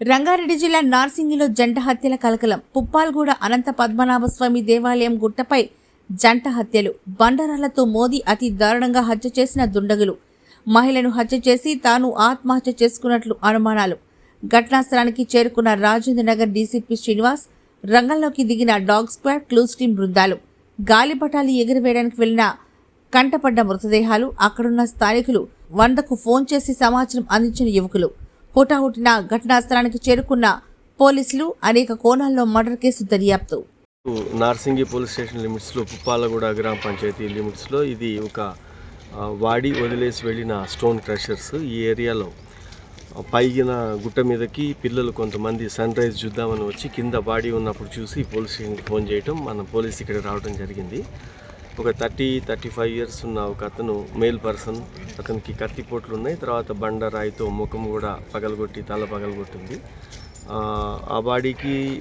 రంగారెడ్డి జిల్లా నార్సింగిలో జంట హత్యల కలకలం. పుప్పాల్గూడ అనంత పద్మనాభస్వామి దేవాలయం గుట్టపై జంట హత్యలు. బండరాలతో మోదీ అతి దారుణంగా హత్య చేసిన దుండగులు. మహిళను హత్య చేసి తాను ఆత్మహత్య చేసుకున్నట్లు అనుమానాలు. ఘటనా స్థలానికి చేరుకున్న రాజేంద్ర నగర్ డీసీపీ శ్రీనివాస్ రంగంలోకి దిగిన డాగ్ స్క్వాడ్ క్లూస్ టీం బృందాలు. గాలిపటాలు ఎగురవేయడానికి వెళ్ళిన కంటపడ్డ మృతదేహాలు అక్కడున్న స్థానికులు వందకు ఫోన్ చేసి సమాచారం అందించిన యువకులు. హుటాహుటిన ఘటనా స్థలానికి చేరుకున్న పోలీసులు అనేక కోణాల్లో మర్డర్ కేసు దర్యాప్తు. నార్సింగి పోలీస్ స్టేషన్ లిమిట్స్లో పుప్పాలగూడ గ్రామ పంచాయతీ లిమిట్స్లో ఇది ఒక వాడి వదిలేసి వెళ్ళిన స్టోన్ క్రషర్స్ ఈ ఏరియాలో. పైగిన గుట్ట మీదకి పిల్లలు కొంతమంది సన్ రైజ్ చూద్దామని వచ్చి కింద బాడీ ఉన్నప్పుడు చూసి పోలీస్ స్టేషన్కి ఫోన్ చేయటం మన పోలీస్ ఇక్కడ రావడం జరిగింది. ఒక థర్టీ థర్టీ ఫైవ్ ఇయర్స్ ఉన్న ఒక అతను మేల్ పర్సన్. అతనికి కత్తిపోట్లు ఉన్నాయి. తర్వాత బండ రాయితో ముఖం కూడా పగలగొట్టి తల పగలగొట్టింది. ఆ, బాడీకి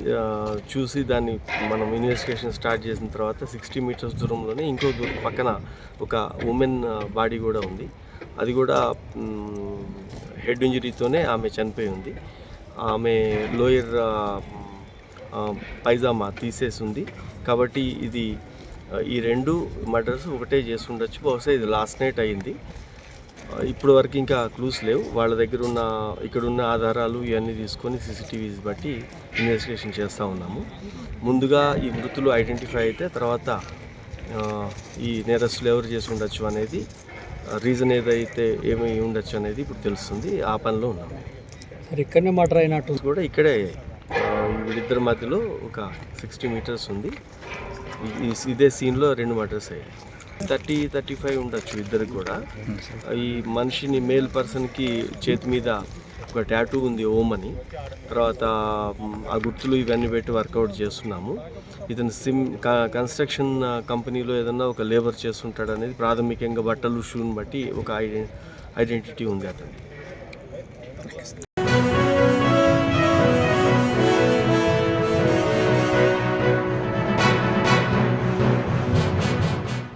చూసి దాన్ని మనం ఇన్వెస్టిగేషన్ స్టార్ట్ చేసిన తర్వాత సిక్స్టీ మీటర్స్ దూరంలోనే ఇంకో దూరం పక్కన ఒక ఉమెన్ బాడీ కూడా ఉంది. అది కూడా హెడ్ ఇంజరీతోనే ఆమె చనిపోయి ఉంది. ఆమె లోయర్ పైజామా తీసేసి ఉంది. కాబట్టి ఇది ఈ రెండు మర్డర్స్ ఒకటే చేసి ఉండొచ్చు బహుశా ఇది లాస్ట్ నైట్ అయింది ఇప్పుడు వరకు ఇంకా క్లూస్ లేవు. వాళ్ళ దగ్గర ఉన్న ఇక్కడ ఉన్న ఆధారాలు ఇవన్నీ తీసుకొని సీసీటీవీస్ బట్టి ఇన్వెస్టిగేషన్ చేస్తూ ఉన్నాము. ముందుగా ఈ మృతులు ఐడెంటిఫై అయితే తర్వాత ఈ నేరస్తులు ఎవరు చేసి ఉండొచ్చు అనేది రీజన్ ఏదైతే ఏమి ఉండొచ్చు అనేది ఇప్పుడు తెలుస్తుంది. ఆ పనిలో ఉన్నాము. ఇక్కడనే మర్డర్ అయినట్టు కూడా ఇక్కడే వీళ్ళిద్దరి మధ్యలో ఒక సిక్స్టీ మీటర్స్ ఉంది. ఇదే సీన్లో రెండు మటర్స్ అయ్యాయి. థర్టీ థర్టీ ఫైవ్ ఉండొచ్చు ఇద్దరికి కూడా. ఈ మనిషిని మేల్ పర్సన్కి చేతి మీద ఒక ట్యాటూ ఉంది ఓం అని తర్వాత ఆ గుర్తులు ఇవన్నీ పెట్టి వర్కౌట్ చేస్తున్నాము. ఇతను సిమ్ కన్స్ట్రక్షన్ కంపెనీలో ఏదన్నా ఒక లేబర్ చేస్తుంటాడు అనేది ప్రాథమికంగా బట్టలు షూని బట్టి ఒక ఐడెంటిటీ ఉంది అతను